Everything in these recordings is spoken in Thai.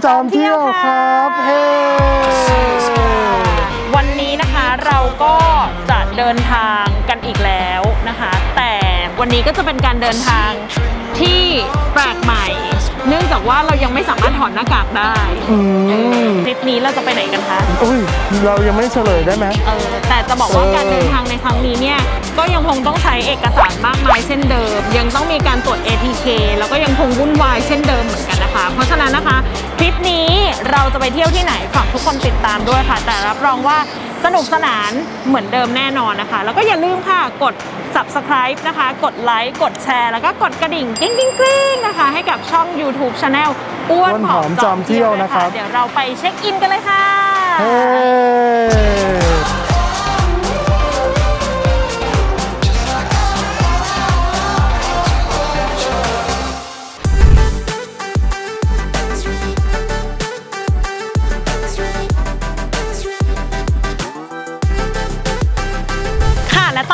อ้วนผอมจอมเที่ยวครับเฮ้วันนี้นะคะเราก็จะเดินทางกันอีกแล้วนะคะ แต่วันนี้ก็จะเป็นการเดินทางที่แปลกใหม่ เนื่องจากว่าเรายังไม่สามารถถอดหน้ากากได้อืมทริปนี้เราจะไปไหนกันคะ อุ้ยเรายังไม่เฉลยได้ไหม เออแต่จะบอกว่าเออการเดินทางในครั้งนี้เนี่ยก็ยังคงต้องใช้เอกสารมากมายเช่นเดิม ยังต้องมีการตรวจ ATK แล้วก็ยังคงวุ่นวายเช่นเดิมเหมือนกันนะคะ เพราะฉะนั้นนะคะทริปนี้เราจะไปเที่ยวที่ไหนฝากทุกคนติดตามด้วยค่ะ แต่รับรองว่า สนุกสนานเหมือนเดิมแน่นอนนะคะ แล้วก็อย่าลืมค่ะกด subscribe นะคะ กดไลค์กดแชร์ แล้วก็กดกระดิ่งกริ๊งกริ๊งกริ๊งนะคะ ให้กับช่อง YouTube Channel อ้วนผอมจอมเที่ยวนะคะเดี๋ยวเราไปเช็คอินกันเลยค่ะ เฮ้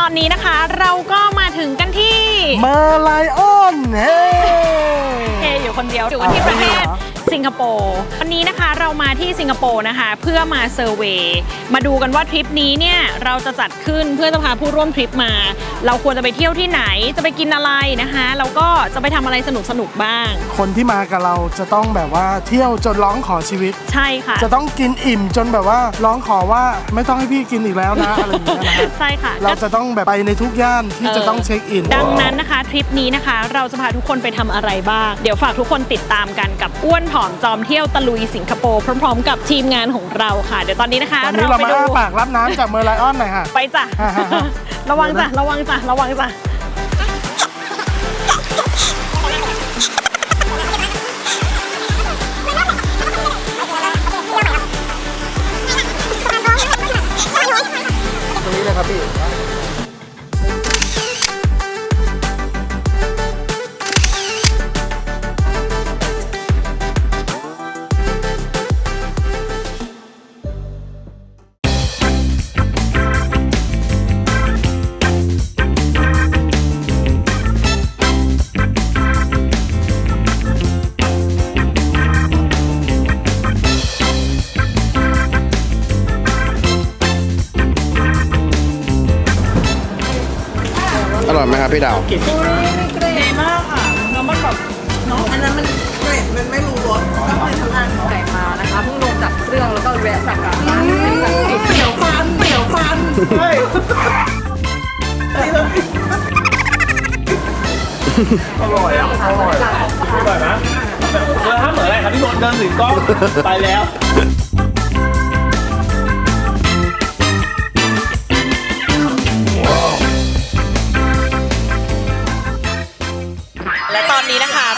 อนนี้นะคะ เราก็มาถึงกันที่ มาลายออนเฮ้ เฮอยู่คนเดียวอยู่กันที่ประเทศ อ้าว สิงคโปร์วันนี้นะคะเรามาที่สิงคโปร์นะคะ เพื่อมาเซอร์เวย์มาดูกันว่าทริปนี้เนี่ยเราจะจัดขึ้นเพื่อจะพาผู้ร่วมทริปมา เราควรจะไปเที่ยวที่ไหนจะไปกินอะไรนะคะแล้วก็จะไปทำอะไรสนุกสนุกๆบ้าง คนที่มากับเราจะต้องแบบว่าเที่ยวจนร้องขอชีวิต ใช่ค่ะ จะต้องกินอิ่มจนแบบว่าร้องขอว่าไม่ต้องให้พี่กินอีกแล้วนะอะไรอย่างเงี้ยนะฮะใช่ค่ะ เราจะต้องแบบไปในทุกย่านที่จะต้องเช็คอิน ดังนั้นนะคะทริปนี้นะคะ เราจะพาทุกคนไปทำอะไรบ้าง เดี๋ยวฝากทุกคนติดตามกันกับอ้วนผอมจอมเที่ยวตะลุยสิงคโปร์พร้อมๆ กับทีมงานของเราค่ะ เดี๋ยวตอนนี้นะคะ ตอนนี้เราไปมาดูอ้าปากรับน้ำจากเมอร์ไลออนหน่อยฮะไปจ้ะฮ่าฮ่าฮ่าระวังจ้ะ ระวังจ้ะ ระวังจ้ะ ตรงนี้เลยครับพี่ ครับพี่ดาวดีมากค่ะแล้วมันแบบเนาะอันนั้นมันเกรดมันไม่รู้รสต้องเป็นทางไก่มานะคะเพิ่งลงจากเครื่องแล้วก็แวะจากร้านเปรี้ยวฟันเปรี้ยวฟันเฮ้ยอร่อยอะอร่อยอร่อยนะแบบเออถ้าเหมือนอะไรครับที่โดนเดินถึงกล้องไปแล้ว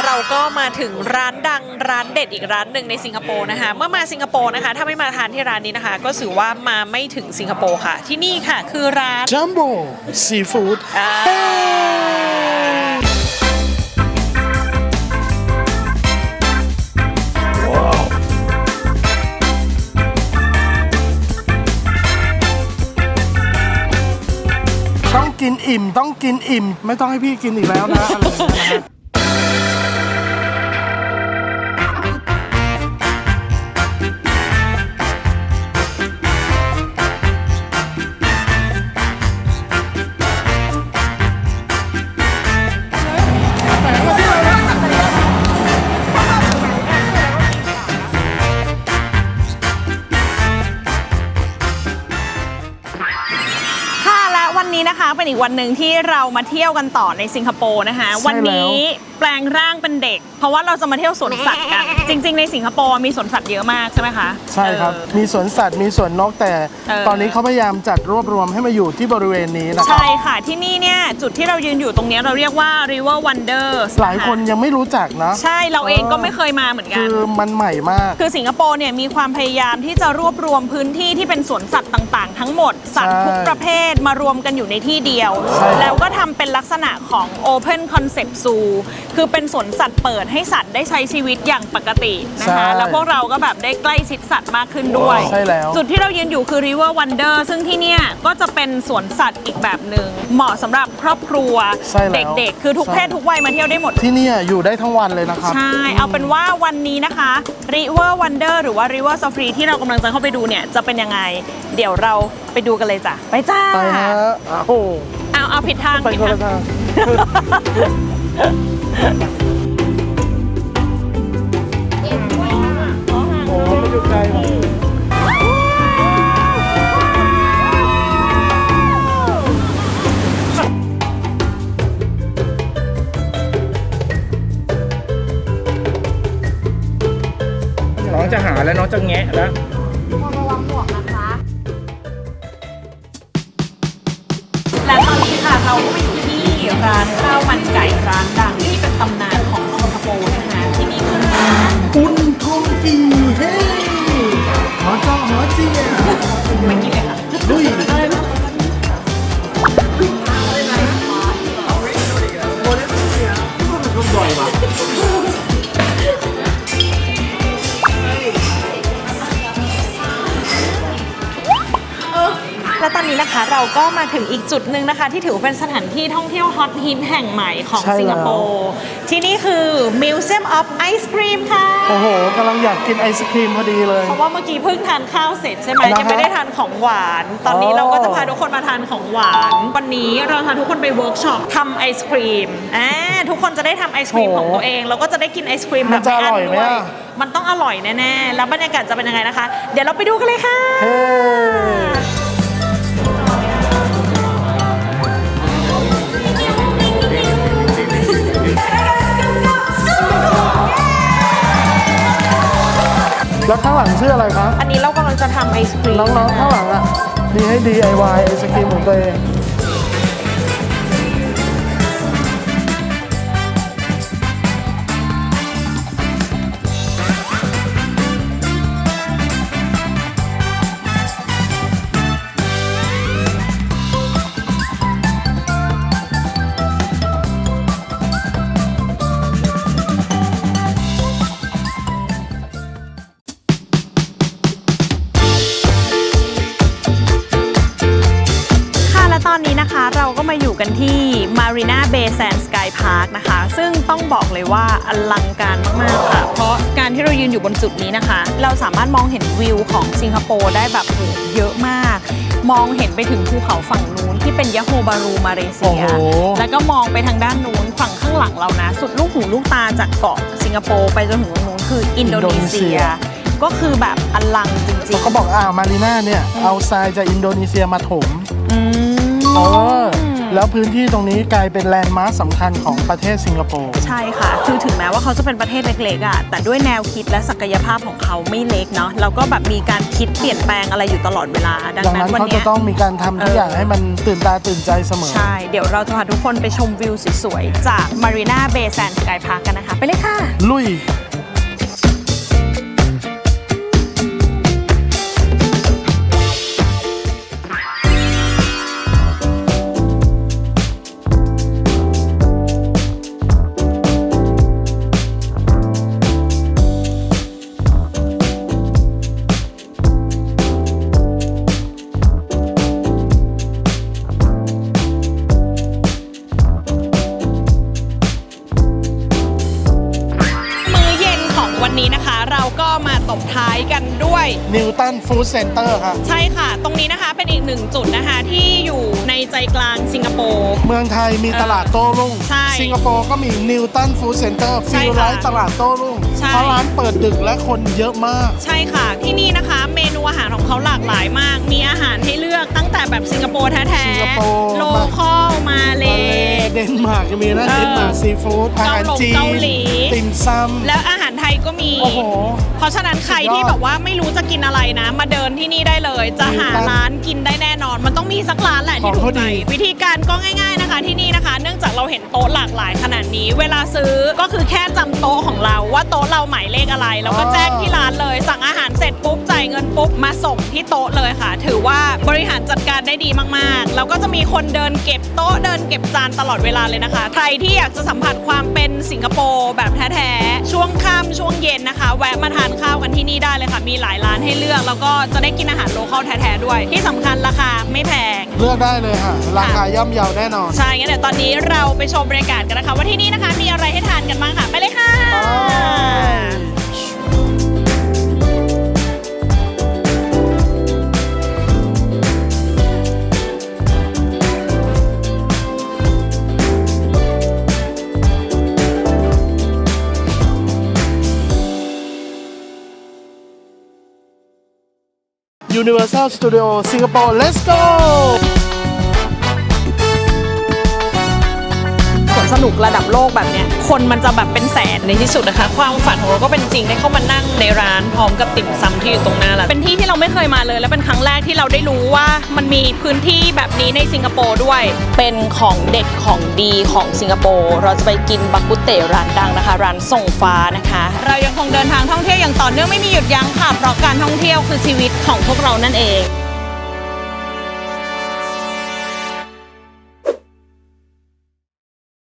เราก็มาถึงร้านดังร้านเด็ดอีกร้านหนึ่งในสิงคโปร์นะคะ เมื่อมาสิงคโปร์นะคะ ถ้าไม่มาทานที่ร้านนี้นะคะ ก็ถือว่ามาไม่ถึงสิงคโปร์ค่ะ ที่นี่ค่ะคือร้านจัมโบ้ซีฟู้ดอ่าต้องกินอิ่ม ต้องกินอิ่ม ไม่ต้องให้พี่กินอีกแล้วนะอะไรอย่างเงี้ยนะฮะ วันหนึ่งที่เรามาเที่ยวกันต่อในสิงคโปร์นะคะใช่แล้ววันนี้ แปลงร่างเป็นเด็ก เพราะว่าเราจะมาเที่ยวสวนสัตว์กัน จริง ๆ ในสิงคโปร์มีสวนสัตว์เยอะมากใช่ไหมคะ ใช่ครับเออมีสวนสัตว์ มีสวนนกแต่ เออ ตอนนี้เขาพยายามจัดรวบรวมให้มาอยู่ที่บริเวณนี้นะครับ ใช่ค่ะที่นี่เนี่ยจุดที่เรายืนอยู่ตรงเนี้ยเราเรียกว่า River Wonders หลายคนยังไม่รู้จักนะ ใช่เราเองก็ไม่เคยมาเหมือนกัคืนอมันใหม่มาก คือสิงคโปร์เนี่ยมีความพยายามที่จะรวบรวมพื้นที่ที่เป็นสวนสัตว์ต่างๆ ทั้งหมด สัตว์ใช่ทุกประเภทมารวมกันอยู่ในที่เดียวดียวใช่ครับแล้วก็ทำเป็นลักษณะของ Open Concept Zoo คือเป็นสวนสัตว์เปิดให้สัตว์ได้ใช้ชีวิตอย่างปกตินะคะแล้วพวกเราก็แบบได้ใกล้ชิดสัตว์มากขึ้นด้วย ใช่แล้ว จุดที่เรายืนอยู่คือ River Wonder ซึ่งที่เนี่ยก็จะเป็นสวนสัตว์อีกแบบหนึ่งเหมาะสำหรับครอบครัวใช่แล้วเด็กๆ คือทุกใช่เพศทุกวัยมาเที่ยวได้หมด ที่เนี่ยอยู่ได้ทั้งวันเลยนะครับ ใช่ เอาเป็นว่าวันนี้นะคะ River Wonder หรือว่า River Safari ที่เรากำลังจะเข้าไปดูเนี่ย จะเป็นยังไง เดี๋ยวเราไปดูกันเลยจ้ะ ไปจ้าไปฮะโอ้โหเอาเอาผิดทางไปผิดคนทางละทาง โอ้ไม่อยู่ไกลหรอกน้องจะหาแล้วน้องจะแงะแล้ว ข้าวมันไก่ร้านดัง และตอนนี้นะคะเราก็มาถึงอีกจุดหนึ่งนะคะ ที่ถือว่าเป็นสถานที่ท่องเที่ยวฮอตฮิตแห่งใหม่ของใช่แล้ว สิงคโปร์ ที่นี่คือ Museum of Ice Cream ค่ะ โอ้โหกำลังอยากกินไอศครีมพอดีเลย เพราะว่าเมื่อกี้เพิ่งทานข้าวเสร็จใช่ไหมนะฮะยังไม่ได้ทานของหวาน ตอนนี้อ๋อ เราก็จะพาทุกคนมาทานของหวาน วันนี้เราพาทุกคนไปเวิร์กช็อปทำไอศครีมอ่าทุกคนจะได้ทำไอศครีมของตัวเองแล้วก็จะได้กินไอศครีมแบบไม่อั้นด้วยมันต้องอร่อยแน่ๆแล้วบรรยากาศจะเป็นยังไงนะคะ เดี๋ยวเราไปดูกันเลยค่ะ เฮ้ แล้วข้างหลังชื่ออะไรคะอันนี้เรากำลังจะทำไอศครีมน้องๆข้างหลังอะดีให้ DIY ไอศครีมของตัวเอง มาอยู่กันที่ Marina Bay Sands Sky Park นะคะ ซึ่งต้องบอกเลยว่าอลังการมาก ๆ ค่ะ เพราะการที่เรายืนอยู่บนจุดนี้นะคะ เราสามารถมองเห็นวิวของสิงคโปร์ได้แบบโหเยอะมาก มองเห็นไปถึงภูเขาฝั่งนู้นที่เป็นยะโฮบารูมาเลเซีย โอ้โห แล้วก็มองไปทางด้านนู้นฝั่งข้างหลังเรานะ สุดลูกหูลูกตาจากเกาะสิงคโปร์ไปจนถึงตรงนู้นคืออินโดนีเซีย ก็คือแบบอลังจริงเขาบอกอ่ามารีน่าเนี่ย เอาทรายจากอินโดนีเซียมาถมๆอืม เออ แล้วพื้นที่ตรงนี้กลายเป็นแลนด์มาร์คสำคัญของประเทศสิงคโปร์ ใช่ค่ะ คือถึงแม้ว่าเขาจะเป็นประเทศเล็กๆอะ แต่ด้วยแนวคิดและศักยภาพของเขาไม่เล็กเนาะ แล้วก็แบบมีการคิดเปลี่ยนแปลงอะไรอยู่ตลอดเวลา ดังดังนั้นั้นนวันเขาเนี้จะย ต้องมีการทำทุกอย่างให้มันตื่นตาตื่นใจเสมอ ใช่ เดี๋ยวเราจะพาทุกคนไปชมวิวสวยๆ จาก Marina Bay Sands Sky Park กันนะคะ ไปเลยค่ะ ลุย นิวตันฟู้ดเซ็นเตอร์ครับใช่ค่ะ ตรงนี้นะคะเป็นอีกหนึ่งจุดนะคะที่อยู่ในใจกลางสิงคโปร์ เมืองไทยมีตลาดโต้รุ่ง ใช่สิงคโปร์ก็มีนิวตันฟู้ดเซ็นเตอร์ใช่ฟิลค่ะไลท์ตลาดโต้รุ่งใช่ เพราะร้านเปิดดึกและคนเยอะมาก ใช่ค่ะ ที่นี่นะคะเมนูอาหารของเขาหลากหลายมาก มีอาหารให้เลือกตั้งแต่แบบสิงคโปร์แท้สิงคโปร์ ๆโลคอลมาเล มาเลเดนมาร์กก็มีนะเออเดนมาร์กซีฟู้ดอาหารจีนเกาหลี ติ่มซแล้วอาหารไท ยก็มีำโอ้โหเพราะฉะนั้นใครที่แบบว่าไม่รู้จะกินอะไรนะ มาเดินที่นี่ได้เลย จะหาร้านกินได้แน่นอน มันต้องมีสักร้านแหละที่ของถูเขากใจดี วิธีการก็ง่าย ๆนะคะที่นี่นะคะ เนื่องจากเราเห็นโต๊ะหลากหลายขนาดนี้ เวลาซื้อก็คือแค่จำโต๊ะของเราว่าโต๊ะเราหมายเลขอะไร แล้วก็แจ้งที่ร้านเลยสั่ง ได้ดีมากๆ แล้วก็จะมีคนเดินเก็บโต๊ะเดินเก็บจานตลอดเวลาเลยนะคะ ใครที่อยากจะสัมผัสความเป็นสิงคโปร์แบบแท้ๆ ช่วงค่ำช่วงเย็นนะคะ แวะมาทานข้าวกันที่นี่ได้เลยค่ะ มีหลายร้านให้เลือก แล้วก็จะได้กินอาหารโลคอลแท้ๆด้วย ที่สำคัญราคาไม่แพง เลือกได้เลยค่ะ ราคาย่อมเยาแน่นอนใช่งั้นเดี๋ยวตอนนี้เราไปชมบรรยากาศกันนะคะว่าที่นี่นะคะมีอะไรให้ทานกันบ้างค่ะ ไปเลยค่ะ Universal Studio Singapore. Let's go สวนสนุกระดับโลกแบบเนี้ยคนมันจะแบบเป็นแสนในที่สุดนะคะ ความฝันของเราก็เป็นจริงได้เข้ามานั่งในร้านพร้อมกับติ่มซำที่อยู่ตรงหน้าร้านเป็นที่ที่เราไม่เคยมาเลย และเป็นครั้งแรกที่เราได้รู้ว่ามันมีพื้นที่แบบนี้ในสิงคโปร์ด้วย เป็นของเด็ดของดีของสิงคโปร์เราจะไปกินบักกุเตร้านดังนะคะ ร้านส่งฟ้านะคะ เรายังคงเดินทางท่องเที่ยวอย่างต่อเนื่องไม่มีหยุดยั้งค่ะเพราะการท่องเที่ยวคือชีวิตของพวกเรานั่นเอง